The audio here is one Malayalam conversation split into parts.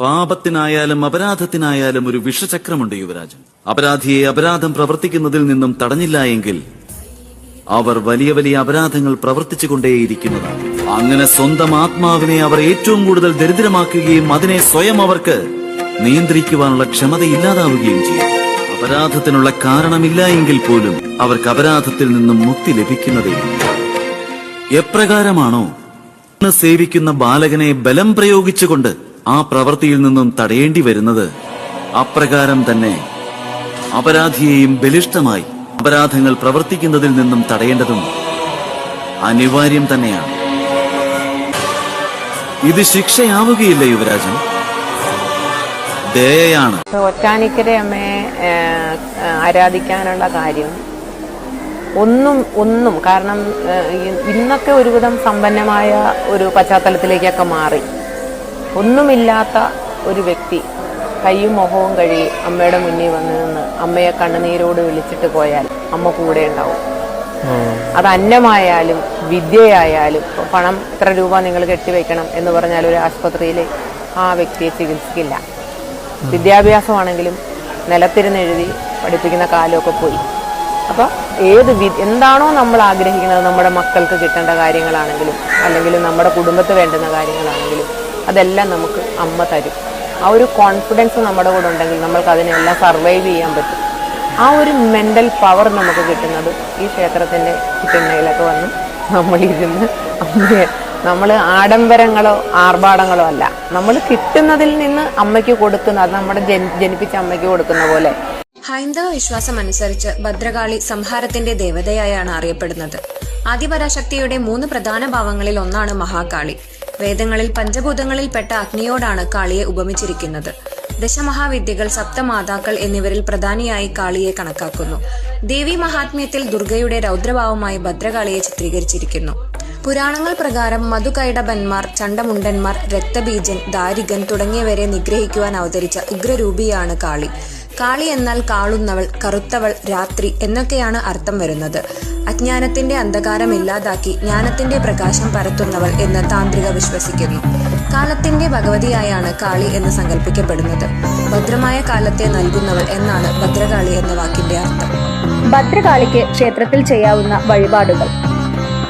പാപത്തിനായാലും അപരാധത്തിനായാലും ഒരു വിഷചക്രമുണ്ട് യുവരാജൻ. അപരാധിയെ അപരാധം പ്രവർത്തിക്കുന്നതിൽ നിന്നും തടഞ്ഞില്ല എങ്കിൽ അവർ വലിയ വലിയ അപരാധങ്ങൾ പ്രവർത്തിച്ചുകൊണ്ടേയിരിക്കുന്നതാണ്. അങ്ങനെ സ്വന്തം ആത്മാവിനെ അവർ ഏറ്റവും കൂടുതൽ ദരിദ്രമാക്കുകയും അതിനെ സ്വയം അവർക്ക് നിയന്ത്രിക്കുവാനുള്ള ക്ഷമത ഇല്ലാതാവുകയും ചെയ്യും. അപരാധത്തിനുള്ള കാരണമില്ല എങ്കിൽ പോലും അവർക്ക് അപരാധത്തിൽ നിന്നും മുക്തി ലഭിക്കുന്നതേ എപ്രകാരമാണോ? സേവിക്കുന്ന ബാലകനെ ബലം പ്രയോഗിച്ചുകൊണ്ട് ആ പ്രവൃത്തിയിൽ നിന്നും തടയേണ്ടി വരുന്നത് അപ്രകാരം തന്നെ അപരാധിയെയും ബലിഷ്ടമായി അപരാധങ്ങൾ പ്രവർത്തിക്കുന്നതിൽ നിന്നും തടയേണ്ടതും അനിവാര്യം തന്നെയാണ്. ഇത് ശിക്ഷയാവുകയില്ല യുവരാജൻ. ദയയാണ്. ഒറ്റാനിക്കരെ അമ്മയെ ആരാധിക്കാനുള്ള കാര്യം ഒന്നും ഒന്നും കാരണം ഇന്നൊക്കെ ഒരുവിധം സമ്പന്നമായ ഒരു പശ്ചാത്തലത്തിലേക്കൊക്കെ മാറി. ഒന്നുമില്ലാത്ത ഒരു വ്യക്തി കൈയും മുഖവും കഴുകി അമ്മയുടെ മുന്നിൽ വന്ന് നിന്ന് അമ്മയെ കണ്ണുനീരോട് വിളിച്ചിട്ട് പോയാൽ അമ്മ കൂടെ ഉണ്ടാവും. അത് അന്നമായാലും വിദ്യയായാലും പണം ഇത്ര രൂപ നിങ്ങൾ കെട്ടിവെക്കണം എന്ന് പറഞ്ഞാൽ ഒരു ആശുപത്രിയിൽ ആ വ്യക്തിയെ ചികിത്സിക്കില്ല. വിദ്യാഭ്യാസമാണെങ്കിലും നിലത്തിരുന്ന് എഴുതി പഠിപ്പിക്കുന്ന കാലമൊക്കെ പോയി. അപ്പോൾ ഏത് വി എന്താണോ നമ്മൾ ആഗ്രഹിക്കുന്നത് നമ്മുടെ മക്കൾക്ക് കിട്ടേണ്ട കാര്യങ്ങളാണെങ്കിലും അല്ലെങ്കിൽ നമ്മുടെ കുടുംബത്ത് വേണ്ടുന്ന കാര്യങ്ങളാണെങ്കിലും അതെല്ലാം നമുക്ക് അമ്മ തരും. ആ ഒരു കോൺഫിഡൻസ് നമ്മുടെ കൂടെ ഉണ്ടെങ്കിൽ നമ്മൾക്ക് അതിനെല്ലാം സർവൈവ് ചെയ്യാൻ പറ്റും. ആ ഒരു മെന്റൽ പവർ നമുക്ക് കിട്ടുന്നത് ഈ ക്ഷേത്രത്തിന്റെ ചുറ്റുമയിലൊക്കെ വന്ന് നമ്മളിരുന്ന് അമ്മയെ നമ്മൾ ആഡംബരങ്ങളോ ആർഭാടങ്ങളോ അല്ല. നമ്മൾ കിട്ടുന്നതിൽ നിന്ന് അമ്മയ്ക്ക് കൊടുക്കുന്ന അത് നമ്മുടെ ജനി- ജനിപ്പിച്ച അമ്മയ്ക്ക് കൊടുക്കുന്ന പോലെ. ഹൈന്ദവ വിശ്വാസം അനുസരിച്ച് ഭദ്രകാളി സംഹാരത്തിന്റെ ദേവതയായാണ് അറിയപ്പെടുന്നത്. ആദിപരാശക്തിയുടെ മൂന്ന് പ്രധാന ഭാവങ്ങളിൽ ഒന്നാണ് മഹാകാളി. വേദങ്ങളിൽ പഞ്ചഭൂതങ്ങളിൽപ്പെട്ട അഗ്നിയോടാണ് കാളിയെ ഉപമിച്ചിരിക്കുന്നത്. ദശമഹാവിദ്യകൾ സപ്തമാതാക്കൾ എന്നിവരിൽ പ്രധാനിയായി കാളിയെ കണക്കാക്കുന്നു. ദേവി മഹാത്മ്യത്തിൽ ദുർഗയുടെ രൗദ്രഭാവമായി ഭദ്രകാളിയെ ചിത്രീകരിച്ചിരിക്കുന്നു. പുരാണങ്ങൾ പ്രകാരം മധുകൈടബന്മാർ ചണ്ടമുണ്ടന്മാർ രക്തബീജൻ ദാരികൻ തുടങ്ങിയവരെ നിഗ്രഹിക്കുവാൻ അവതരിച്ച ഉഗ്രരൂപിയാണ് കാളി. കാളി എന്നാൽ കാളുന്നവൾ കറുത്തവൾ രാത്രി എന്നൊക്കെയാണ് അർത്ഥം വരുന്നത്. അജ്ഞാനത്തിന്റെ അന്ധകാരം ഇല്ലാതാക്കി ജ്ഞാനത്തിന്റെ പ്രകാശം പരത്തുന്നവൾ എന്ന് താന്ത്രിക വിശ്വസിക്കുന്നു. കാലത്തിന്റെ ഭഗവതിയായാണ് കാളി എന്ന് സങ്കല്പിക്കപ്പെടുന്നത്. ഭദ്രമായ കാലത്തെ നൽകുന്നവൾ എന്നാണ് ഭദ്രകാളി എന്ന വാക്കിന്റെ അർത്ഥം. ഭദ്രകാളിക്ക് ക്ഷേത്രത്തിൽ ചെയ്യാവുന്ന വഴിപാടുകൾ.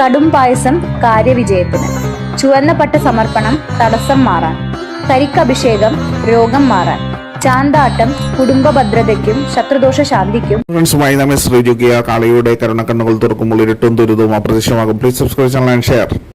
കടും പായസം കാര്യവിജയത്തിന്. ചുവന്ന പട്ട സമർപ്പണം തടസ്സം മാറാൻ. കരിക്കഭിഷേകം രോഗം മാറാൻ. ചാന്താട്ടം കുടുംബ ഭദ്രതയ്ക്കും ശത്രുദോഷ ശാന്തിക്കും ഫ്രണ്ട്സുമായി നമ്മെ ശ്രീജുകിയ കാളിയുടെ കരുണക്കണ്ണുകൾ തുറക്കുമ്പോൾ ഇരുട്ടും ദുരിതവും അപ്രത്യക്ഷമാകും. Please subscribe channel and share